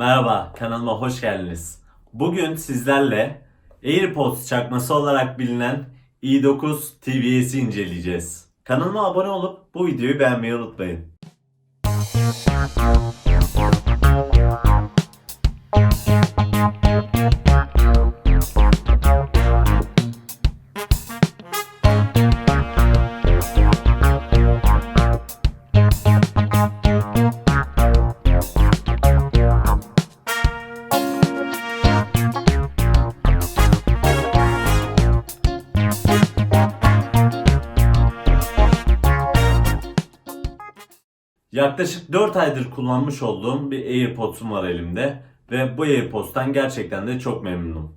Merhaba, kanalıma hoş geldiniz. Bugün sizlerle AirPods çakması olarak bilinen i9 TVS'i inceleyeceğiz. Kanalıma abone olup bu videoyu beğenmeyi unutmayın. Yaklaşık 4 aydır kullanmış olduğum bir AirPods'um var elimde ve bu AirPods'tan gerçekten de çok memnunum.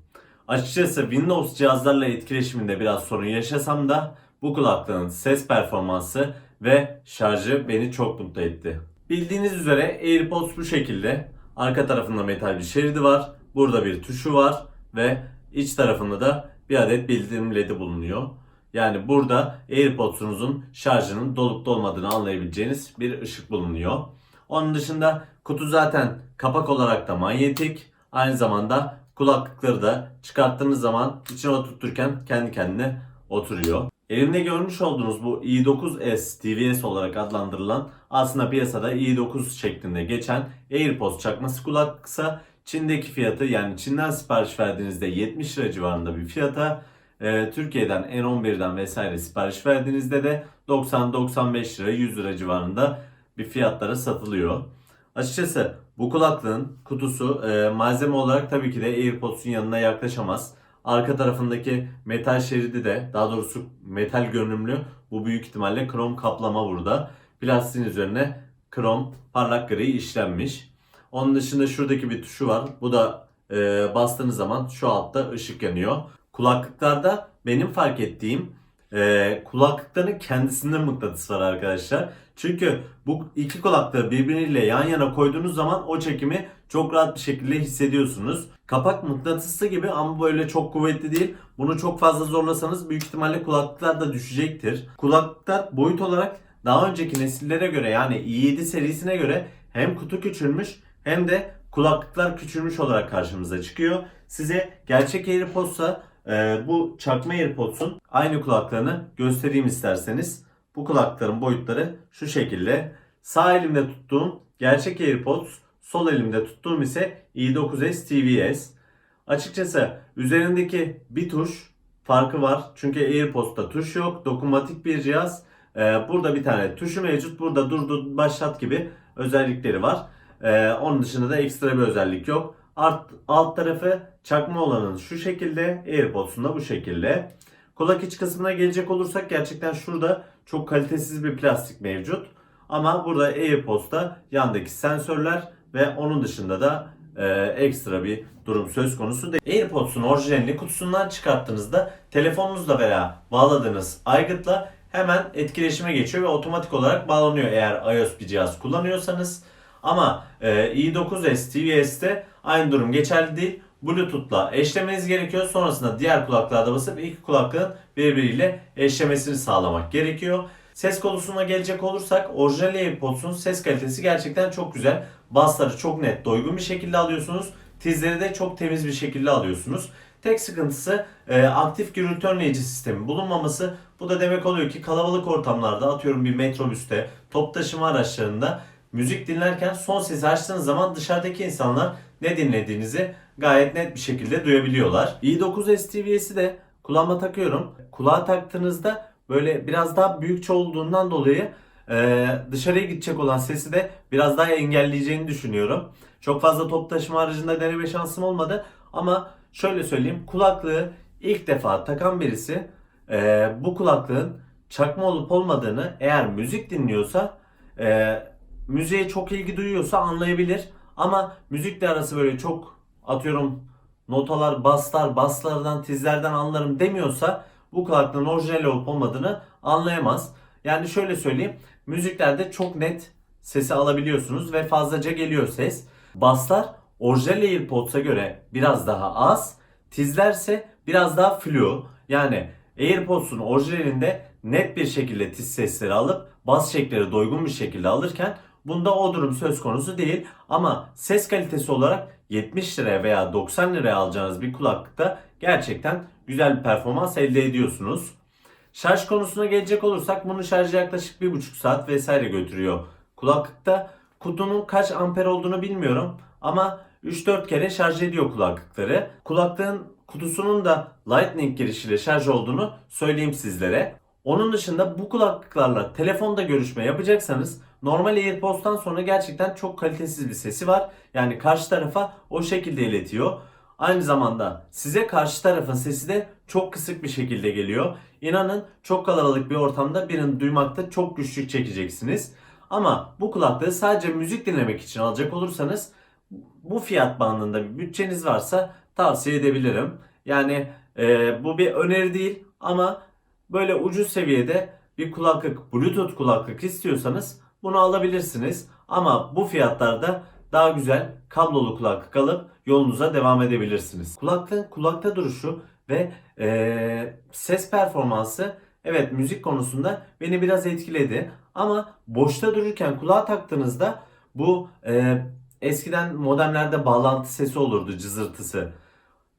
Açıkçası Windows cihazlarla etkileşiminde biraz sorun yaşasam da bu kulaklığın ses performansı ve şarjı beni çok mutlu etti. Bildiğiniz üzere AirPods bu şekilde. Arka tarafında metal bir şeridi var. Burada bir tuşu var ve iç tarafında da bir adet bildirim ledi bulunuyor. Yani burada AirPods'unuzun şarjının dolup dolmadığını anlayabileceğiniz bir ışık bulunuyor. Onun dışında kutu zaten kapak olarak da manyetik. Aynı zamanda kulaklıkları da çıkarttığınız zaman içine oturturken kendi kendine oturuyor. Elimde görmüş olduğunuz bu i9s TVS olarak adlandırılan aslında piyasada i9 şeklinde geçen AirPods çakması kulaklıksa Çin'deki fiyatı yani Çin'den sipariş verdiğinizde 70 lira civarında bir fiyata ee, Türkiye'den N11'den vesaire sipariş verdiğinizde de 90-95 lira 100 lira civarında bir fiyatlara satılıyor. Açıkçası bu kulaklığın kutusu e, malzeme olarak tabii ki de AirPods'un yanına yaklaşamaz. Arka tarafındaki metal şeridi de daha doğrusu metal görünümlü bu büyük ihtimalle krom kaplama burada. Plastiğin üzerine krom parlak gri işlenmiş. Onun dışında şuradaki bir tuşu var. Bu da e, bastığınız zaman şu altta ışık yanıyor. Kulaklıklarda benim fark ettiğim e, kulaklıkların kendisinde mıknatıs var arkadaşlar. Çünkü bu iki kulaklığı birbiriyle yan yana koyduğunuz zaman o çekimi çok rahat bir şekilde hissediyorsunuz. Kapak mıknatıslı gibi ama böyle çok kuvvetli değil. Bunu çok fazla zorlasanız büyük ihtimalle kulaklıklar da düşecektir. Kulaklıklar boyut olarak daha önceki nesillere göre yani i7 serisine göre hem kutu küçülmüş hem de kulaklıklar küçülmüş olarak karşımıza çıkıyor. Size gerçek AirPods'a ee, bu çakma AirPods'un aynı kulaklarını göstereyim isterseniz. Bu kulakların boyutları şu şekilde. Sağ elimde tuttuğum gerçek AirPods, sol elimde tuttuğum ise i9s TVS. Açıkçası üzerindeki bir tuş farkı var. Çünkü AirPods'ta tuş yok. Dokunmatik bir cihaz. Ee, burada bir tane tuşu mevcut. Burada durdur başlat gibi özellikleri var. Ee, onun dışında da ekstra bir özellik yok. Alt, alt tarafı çakma olanın şu şekilde, AirPods'un da bu şekilde. Kulak iç kısmına gelecek olursak gerçekten şurada çok kalitesiz bir plastik mevcut. Ama burada AirPods'ta yandaki sensörler ve onun dışında da e, ekstra bir durum söz konusu değil. AirPods'un orijinalini kutusundan çıkarttığınızda telefonunuzla veya bağladığınız aygıtla hemen etkileşime geçiyor ve otomatik olarak bağlanıyor eğer iOS bir cihaz kullanıyorsanız. Ama e, i9s TVS'te aynı durum geçerli değil. Bluetooth'la eşlemeniz gerekiyor. Sonrasında diğer kulaklığa basıp iki kulaklığın birbiriyle eşlemesini sağlamak gerekiyor. Ses konusuna gelecek olursak orijinal AirPods'un ses kalitesi gerçekten çok güzel. Bassları çok net, doygun bir şekilde alıyorsunuz. Tizleri de çok temiz bir şekilde alıyorsunuz. Tek sıkıntısı e, aktif gürültü önleyici sistemi bulunmaması. Bu da demek oluyor ki kalabalık ortamlarda atıyorum bir metrobüste, top taşıma araçlarında müzik dinlerken son sesi açtığınız zaman dışarıdaki insanlar ne dinlediğinizi gayet net bir şekilde duyabiliyorlar. i9s TVS'i de kulağıma takıyorum. Kulağa taktığınızda böyle biraz daha büyükçe olduğundan dolayı e, dışarıya gidecek olan sesi de biraz daha engelleyeceğini düşünüyorum. Çok fazla top taşıma aracında deneme şansım olmadı ama şöyle söyleyeyim kulaklığı ilk defa takan birisi e, bu kulaklığın çakma olup olmadığını eğer müzik dinliyorsa e, müziğe çok ilgi duyuyorsa anlayabilir. Ama müzikle arası böyle çok atıyorum notalar, baslar, baslardan, tizlerden anlarım demiyorsa bu kulaklığın orijinal olup olmadığını anlayamaz. Yani şöyle söyleyeyim. Müziklerde çok net sesi alabiliyorsunuz ve fazlaca geliyor ses. Baslar orijinal AirPods'a göre biraz daha az. Tizlerse biraz daha flu. Yani AirPods'un orijinalinde net bir şekilde tiz sesleri alıp bas şekleri doygun bir şekilde alırken Bunda o durum söz konusu değil ama ses kalitesi olarak 70 liraya veya 90 liraya alacağınız bir kulaklıkta gerçekten güzel bir performans elde ediyorsunuz. Şarj konusuna gelecek olursak bunun şarjı yaklaşık 1,5 saat vesaire götürüyor. Kulaklıkta kutunun kaç amper olduğunu bilmiyorum ama 3-4 kere şarj ediyor kulaklıkları. Kulaklığın kutusunun da Lightning girişiyle şarj olduğunu söyleyeyim sizlere. Onun dışında bu kulaklıklarla telefonda görüşme yapacaksanız normal AirPods'tan sonra gerçekten çok kalitesiz bir sesi var. Yani karşı tarafa o şekilde iletiyor. Aynı zamanda size karşı tarafın sesi de çok kısık bir şekilde geliyor. İnanın çok kalabalık bir ortamda birini duymakta çok güçlük çekeceksiniz. Ama bu kulaklığı sadece müzik dinlemek için alacak olursanız bu fiyat bandında bir bütçeniz varsa tavsiye edebilirim. Yani e, bu bir öneri değil ama böyle ucuz seviyede bir kulaklık, Bluetooth kulaklık istiyorsanız bunu alabilirsiniz. Ama bu fiyatlarda daha güzel kablolu kulaklık alıp yolunuza devam edebilirsiniz. Kulaklığın kulakta duruşu ve e, ses performansı evet müzik konusunda beni biraz etkiledi. Ama boşta dururken kulağa taktığınızda bu e, eskiden modemlerde bağlantı sesi olurdu cızırtısı.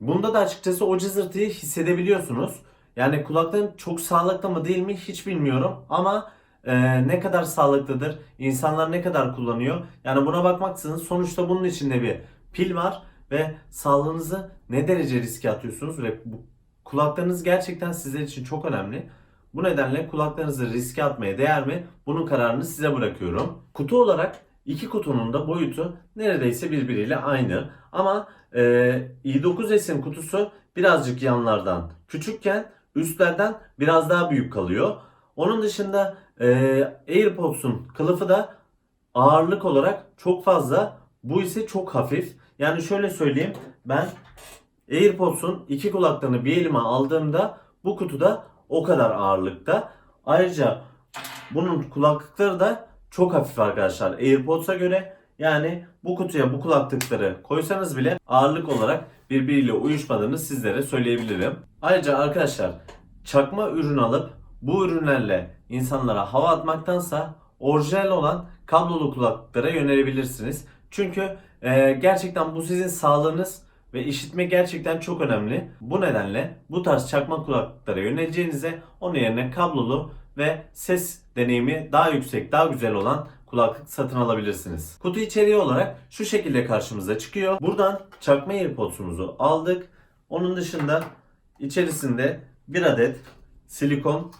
Bunda da açıkçası o cızırtıyı hissedebiliyorsunuz. Yani kulaklığın çok sağlıklı mı değil mi hiç bilmiyorum ama e, ne kadar sağlıklıdır, insanlar ne kadar kullanıyor. Yani buna bakmaksızın sonuçta bunun içinde bir pil var ve sağlığınızı ne derece riske atıyorsunuz ve bu kulaklarınız gerçekten sizler için çok önemli. Bu nedenle kulaklarınızı riske atmaya değer mi? Bunun kararını size bırakıyorum. Kutu olarak iki kutunun da boyutu neredeyse birbiriyle aynı. Ama e, i9S'in kutusu birazcık yanlardan küçükken üstlerden biraz daha büyük kalıyor. Onun dışında e, AirPods'un kılıfı da ağırlık olarak çok fazla. Bu ise çok hafif. Yani şöyle söyleyeyim ben AirPods'un iki kulaklığını bir elime aldığımda bu kutuda o kadar ağırlıkta. Ayrıca bunun kulaklıkları da çok hafif arkadaşlar AirPods'a göre. Yani bu kutuya bu kulaklıkları koysanız bile ağırlık olarak birbiriyle uyuşmadığını sizlere söyleyebilirim. Ayrıca arkadaşlar çakma ürün alıp bu ürünlerle insanlara hava atmaktansa orijinal olan kablolu kulaklıklara yönelebilirsiniz. Çünkü e, gerçekten bu sizin sağlığınız ve işitme gerçekten çok önemli. Bu nedenle bu tarz çakma kulaklıklara yöneleceğinize onun yerine kablolu ve ses deneyimi daha yüksek, daha güzel olan kulaklık satın alabilirsiniz. Kutu içeriği olarak şu şekilde karşımıza çıkıyor. Buradan çakma AirPods'umuzu aldık. Onun dışında içerisinde bir adet silikon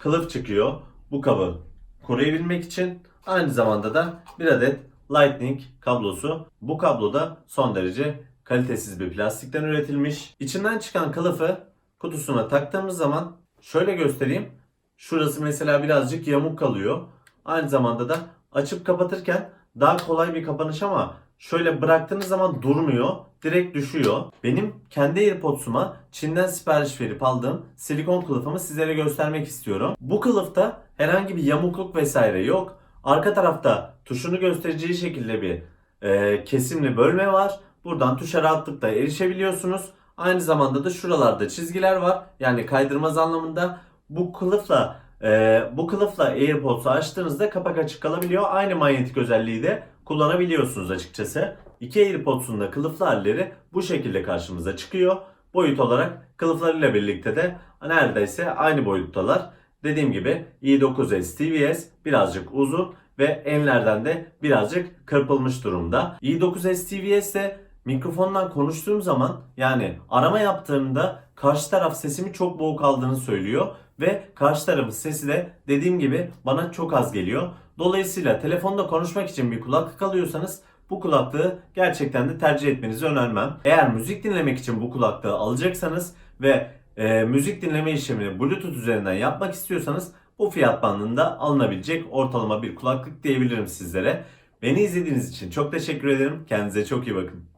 kılıf çıkıyor. Bu kabı koruyabilmek için aynı zamanda da bir adet Lightning kablosu. Bu kablo da son derece kalitesiz bir plastikten üretilmiş. İçinden çıkan kılıfı kutusuna taktığımız zaman şöyle göstereyim. Şurası mesela birazcık yamuk kalıyor. Aynı zamanda da açıp kapatırken daha kolay bir kapanış ama şöyle bıraktığınız zaman durmuyor. Direkt düşüyor. Benim kendi AirPods'uma Çin'den sipariş verip aldığım silikon kılıfımı sizlere göstermek istiyorum. Bu kılıfta herhangi bir yamukluk vesaire yok. Arka tarafta tuşunu göstereceği şekilde bir e, kesimli bölme var. Buradan tuşa rahatlıkla erişebiliyorsunuz. Aynı zamanda da şuralarda çizgiler var. Yani kaydırmaz anlamında bu kılıfla e, bu kılıfla AirPods'u açtığınızda kapak açık kalabiliyor. Aynı manyetik özelliği de kullanabiliyorsunuz açıkçası. İki AirPods'un da kılıflı halleri bu şekilde karşımıza çıkıyor. Boyut olarak kılıflarıyla birlikte de neredeyse aynı boyuttalar. Dediğim gibi i9S TVS birazcık uzun ve enlerden de birazcık kırpılmış durumda. i9S TVS de mikrofondan konuştuğum zaman yani arama yaptığımda karşı taraf sesimi çok boğuk aldığını söylüyor ve karşı tarafın sesi de dediğim gibi bana çok az geliyor. Dolayısıyla telefonda konuşmak için bir kulaklık alıyorsanız bu kulaklığı gerçekten de tercih etmenizi önermem. Eğer müzik dinlemek için bu kulaklığı alacaksanız ve e, müzik dinleme işlemini Bluetooth üzerinden yapmak istiyorsanız bu fiyat bandında alınabilecek ortalama bir kulaklık diyebilirim sizlere. Beni izlediğiniz için çok teşekkür ederim. Kendinize çok iyi bakın.